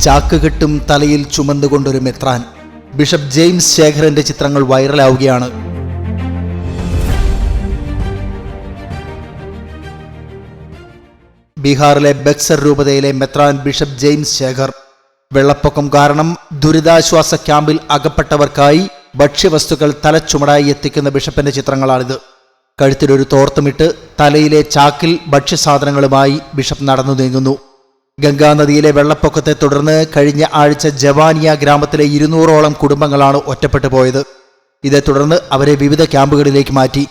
ചാക്കുകെട്ടും തലയിൽ ചുമന്നുകൊണ്ടൊരു മെത്രാൻ. Bishop James ശേഖരന്റെ ചിത്രങ്ങൾ വൈറലാവുകയാണ്. ബീഹാറിലെ ബക്സർ രൂപതയിലെ മെത്രാൻ ബിഷപ്പ് ജെയിംസ് ശേഖർ. വെള്ളപ്പൊക്കം കാരണം ദുരിതാശ്വാസ ക്യാമ്പിൽ അകപ്പെട്ടവർക്കായി ഭക്ഷ്യവസ്തുക്കൾ തലച്ചുമടായി എത്തിക്കുന്ന ബിഷപ്പിന്റെ ചിത്രങ്ങളാണിത്. കഴുത്തിലൊരു തോർത്തുമിട്ട് തലയിലെ ചാക്കിൽ ഭക്ഷ്യസാധനങ്ങളുമായി ബിഷപ്പ് നടന്നു നീങ്ങുന്നു. ഗംഗാനദിയിലെ വെള്ളപ്പൊക്കത്തെ തുടർന്ന് കഴിഞ്ഞ ആഴ്ച ജവാനിയ ഗ്രാമത്തിലെ ഇരുന്നൂറോളം കുടുംബങ്ങളാണ് ഒറ്റപ്പെട്ടു പോയത്. ഇതേ തുടർന്ന് അവരെ വിവിധ ക്യാമ്പുകളിലേക്ക് മാറ്റി.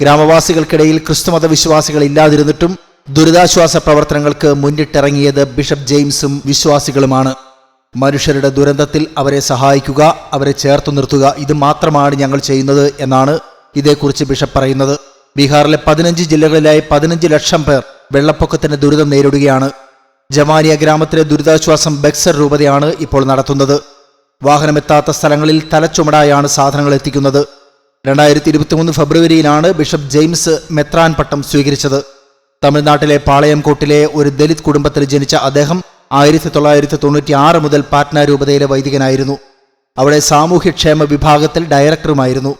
ഗ്രാമവാസികൾക്കിടയിൽ ക്രിസ്തുമത വിശ്വാസികൾ ഇല്ലാതിരുന്നിട്ടും ദുരിതാശ്വാസ പ്രവർത്തനങ്ങൾക്ക് മുന്നിട്ടിറങ്ങിയത് ബിഷപ്പ് ജെയിംസും വിശ്വാസികളുമാണ്. മനുഷ്യരുടെ ദുരന്തത്തിൽ അവരെ സഹായിക്കുക അവരെ ചേർത്തു നിർത്തുക ഇത് മാത്രമാണ് ഞങ്ങൾ ചെയ്യുന്നത് എന്നാണ് ഇതേക്കുറിച്ച് ബിഷപ്പ് പറയുന്നത്. ബീഹാറിലെ പതിനഞ്ച് ജില്ലകളിലായി പതിനഞ്ച് ലക്ഷം പേർ വെള്ളപ്പൊക്കത്തിന്റെ ദുരിതം നേരിടുകയാണ്. ജമാനിയ ഗ്രാമത്തിലെ ദുരിതാശ്വാസം ബക്സർ രൂപതയാണ് ഇപ്പോൾ നടത്തുന്നത്. വാഹനമെത്താത്ത സ്ഥലങ്ങളിൽ തലച്ചുമടായാണ് സാധനങ്ങൾ എത്തിക്കുന്നത്. രണ്ടായിരത്തി ഇരുപത്തിമൂന്ന് ഫെബ്രുവരിയിലാണ് ബിഷപ്പ് ജെയിംസ് മെത്രാൻ പട്ടം സ്വീകരിച്ചത്. തമിഴ്നാട്ടിലെ പാളയംകോട്ടിലെ ഒരു ദലിത് കുടുംബത്തിൽ ജനിച്ച അദ്ദേഹം ആയിരത്തി തൊള്ളായിരത്തി തൊണ്ണൂറ്റി ആറ് മുതൽ പാറ്റ്ന രൂപതയിലെ വൈദികനായിരുന്നു. അവിടെ സാമൂഹ്യക്ഷേമ വിഭാഗത്തിൽ ഡയറക്ടറുമായിരുന്നു.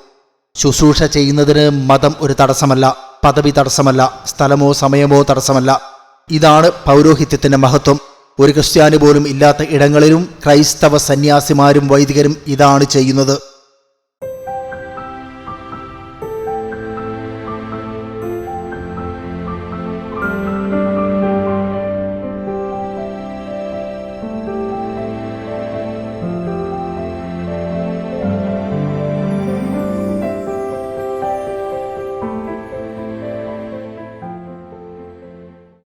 ശുശ്രൂഷ ചെയ്യുന്നതിന് മതം ഒരു തടസ്സമല്ല പദവി തടസ്സമല്ല സ്ഥലമോ സമയമോ തടസ്സമല്ല. ഇതാണ് പൗരോഹിത്യത്തിന്റെ മഹത്വം. ഒരു ക്രിസ്ത്യാനി പോലും ഇല്ലാത്ത ഇടങ്ങളിലും ക്രൈസ്തവ സന്യാസിമാരും വൈദികരും ഇതാണ് ചെയ്യുന്നത്.